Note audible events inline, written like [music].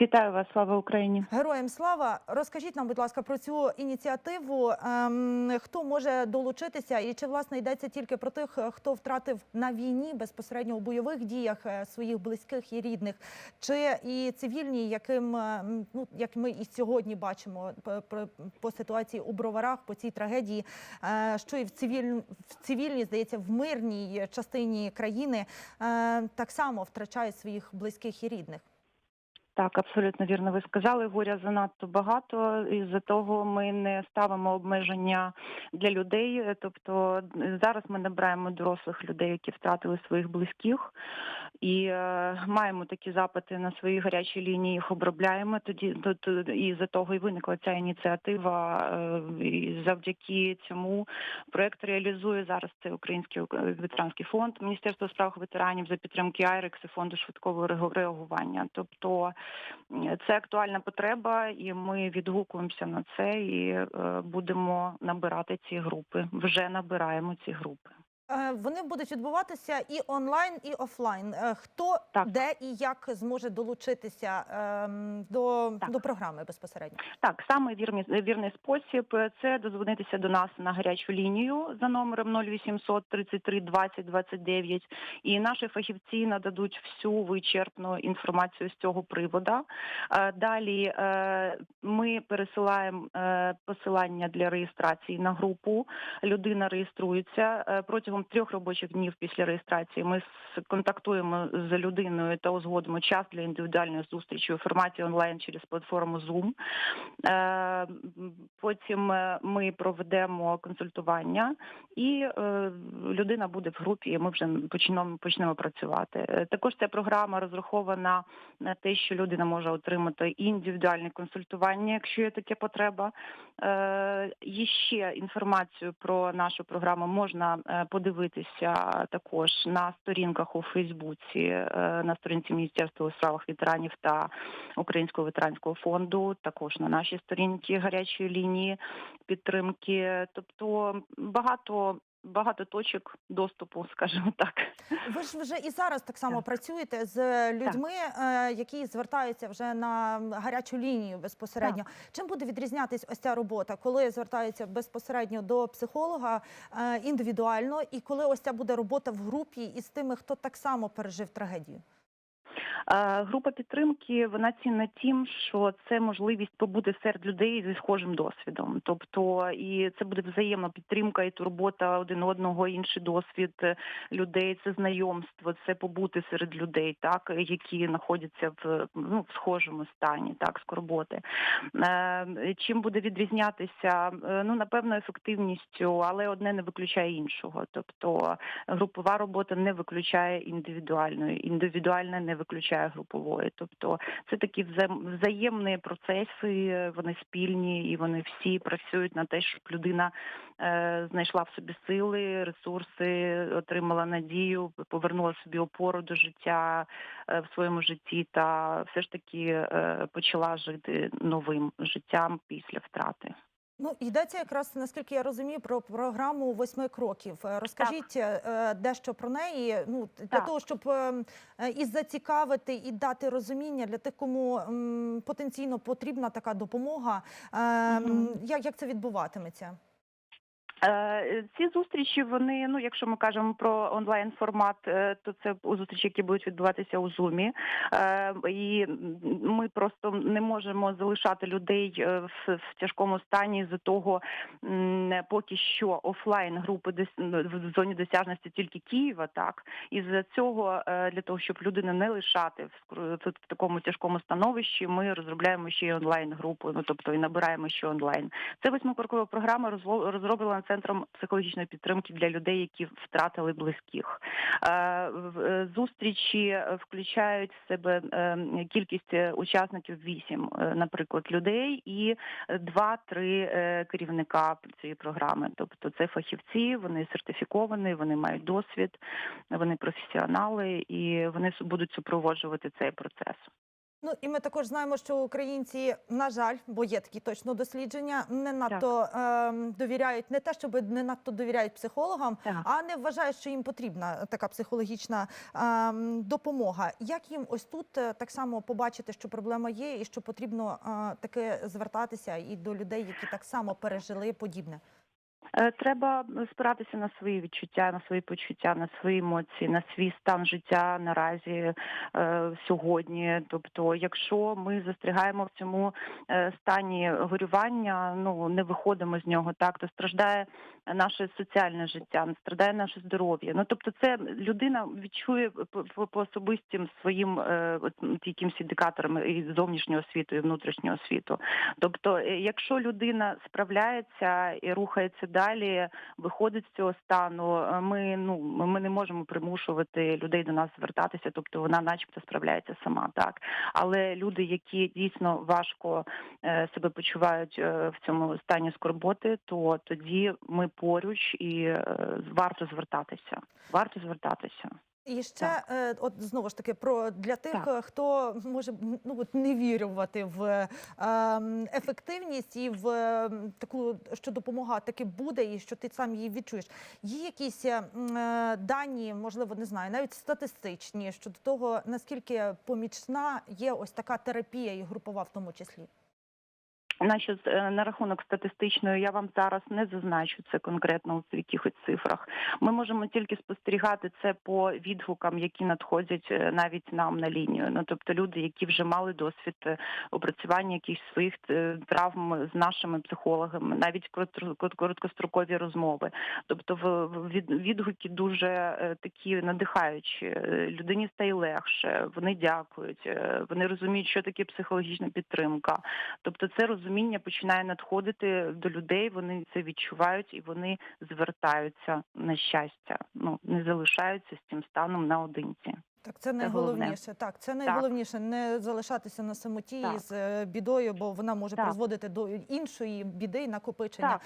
Вітаю вас, слава Україні. Героям слава! Розкажіть нам, будь ласка, про цю ініціативу. Ем, хто може долучитися, і чи власне йдеться тільки про тих, хто втратив на війні безпосередньо у бойових діях е, своїх близьких і рідних, чи і цивільні, яким е, ну як ми і сьогодні бачимо по, по, ситуації у броварах, по цій трагедії, е, що і в цивіль, в цивільній, здається, в мирній частині країни так само втрачають своїх близьких і рідних. Так, абсолютно вірно. Ви сказали, горя занадто багато, і за того ми не ставимо обмеження для людей. Тобто зараз ми набираємо дорослих людей, які втратили своїх близьких, і е, маємо такі запити на свої гарячі лінії. Їх обробляємо. Тоді то, і за того і виникла ця ініціатива. Е, і завдяки цьому проект реалізує зараз це Український ветеранський фонд Міністерство справ ветеранів за підтримки Айрекс і фонду швидкого реагування. Тобто це актуальна потреба, і ми відгукуємося на це і е, будемо набирати ці групи. Вже набираємо ці групи. Е, Вони будуть відбуватися і онлайн, і офлайн. Е, Хто Так. де і як зможе долучитися ем, до, Так. до програми безпосередньо? Так, саме вірний, вірний спосіб це дозвонитися до нас на гарячу лінію за номером 0800 33 20 29, і наші фахівці нададуть всю вичерпну інформацію з цього приводу. Е, Далі е, ми пересилаємо е, посилання для реєстрації на групу. Людина реєструється Е, трьох робочих днів після реєстрації. Ми контактуємо з людиною та узгодимо час для індивідуальної зустрічі у форматі онлайн через платформу Zoom. Е, Потім е, ми проведемо консультування, і е, людина буде в групі. і Ми вже почнемо почнемо працювати. Також ця програма розрахована на те, що людина може отримати індивідуальне консультування, якщо є така потреба. І інформацію про нашу програму можна е, подивитися також на сторінках у Фейсбуці, е, на сторінці Міністерства у справах ветеранів та Українського ветеранського фонду, також на нашій сторінці гарячої лінії підтримки. Тобто багато. Багато точок доступу, [laughs] скажімо так. Ви ж вже і зараз так само Так. працюєте з людьми, так. які звертаються вже на гарячу лінію безпосередньо. Чим буде відрізнятись ось ця робота, коли звертаються безпосередньо до психолога е, індивідуально, і коли ось ця буде робота в групі із тими, хто так само пережив трагедію? Група підтримки вона цінна тим, що це можливість побути серед людей зі схожим досвідом. Тобто, і це буде взаємна підтримка і турбота один одного, інший досвід е, людей. Це знайомство, це побути серед людей, так які знаходяться в ну в схожому стані, так скорботи. Е, Чим буде відрізнятися? Е, Ну напевно, ефективністю, але одне не виключає іншого. Тобто групова робота не виключає індивідуальної, індивідуальна не виключає групової. Тобто це такі взаємні процеси, вони спільні і вони всі працюють на те, щоб людина е, знайшла в собі сили, ресурси, отримала надію, повернула собі опору до життя е, в своєму житті та все ж таки е, почала жити новим життям після втрати. Ну, йдеться якраз, наскільки я розумію, про програму восьми кроків. Е, Розкажіть так. дещо про неї. Ну, для Так. того, щоб е, е, і зацікавити, і дати розуміння для тих, кому потенційно потрібна така допомога. Угу. Як, як це відбуватиметься? Е, Ці зустрічі, вони, ну якщо ми кажемо про онлайн формат, е, то це зустрічі, які будуть відбуватися у Зумі. Е, І ми просто не можемо залишати людей в, тяжкому стані з того, поки що офлайн групи ну, в зоні досяжності тільки Києва, так і з цього для того, щоб людину не лишати в, такому тяжкому становищі, ми розробляємо ще й онлайн групу. Ну тобто і набираємо ще онлайн. Це восьмикрокова програма розло- розроблена центром психологічної підтримки для людей, які втратили близьких. Е, е, Зустрічі включають в себе е, кількість учасників вісім, наприклад, людей, і два-три керівника цієї програми. Тобто це фахівці, вони сертифіковані, вони мають досвід, вони професіонали і вони будуть супроводжувати цей процес. Ну і ми також знаємо, що українці, на жаль, бо є такі точно дослідження, не надто ем, довіряють не те, щоб не надто довіряють психологам, Так. а не вважають, що їм потрібна така психологічна ем, допомога. Як їм ось тут е, так само побачити, що проблема є, і що потрібно е, таки звертатися і до людей, які так само пережили подібне? Е, Треба спиратися на свої відчуття, на свої почуття, на свої емоції, на свій стан життя наразі е, сьогодні. Тобто, якщо ми застрягаємо в цьому е, стані горювання, ну не виходимо з нього, так то страждає наше соціальне життя, страждає наше здоров'я. Ну тобто, це людина відчує по, по, особистим своїм якимсь індикаторам і зовнішнього світу, і внутрішнього світу. Тобто, якщо людина справляється і рухається далі, виходить з цього стану, е, ми ну ми не можемо примушувати людей до нас звертатися, тобто вона, начебто, справляється сама, так. Але люди, які дійсно важко е, себе почувають е, в цьому стані скорботи, то тоді ми поруч і варто звертатися. Варто звертатися. І ще е, от знову ж таки про для тих, Так. е, хто може ну от не вірювати в е, ем, ефективність і в е, таку, що допомога таки буде, і що ти сам її відчуєш. Є якісь е, е, дані, можливо, не знаю, навіть статистичні щодо того, наскільки помічна є ось така терапія і групова в тому числі. Значить, е, на рахунок статистичної я вам зараз не зазначу це конкретно у якихось цифрах. Ми можемо тільки спостерігати це по відгукам, які надходять е, навіть нам на лінію. Ну тобто люди, які вже мали досвід е, опрацювання якихось своїх травм з нашими психологами, навіть коротко- короткострокові розмови. Тобто, відгуки дуже такі надихаючі. Людині стає легше, вони дякують, вони розуміють, що таке психологічна підтримка. Тобто це розуміння починає надходити до людей, вони це відчувають і вони звертаються на щастя. Ну не залишаються з цим станом наодинці. Так, це найголовніше. Так, це найголовніше не залишатися на самоті Так. з е, бідою, бо вона може Так. призводити до іншої біди і накопичення. Так,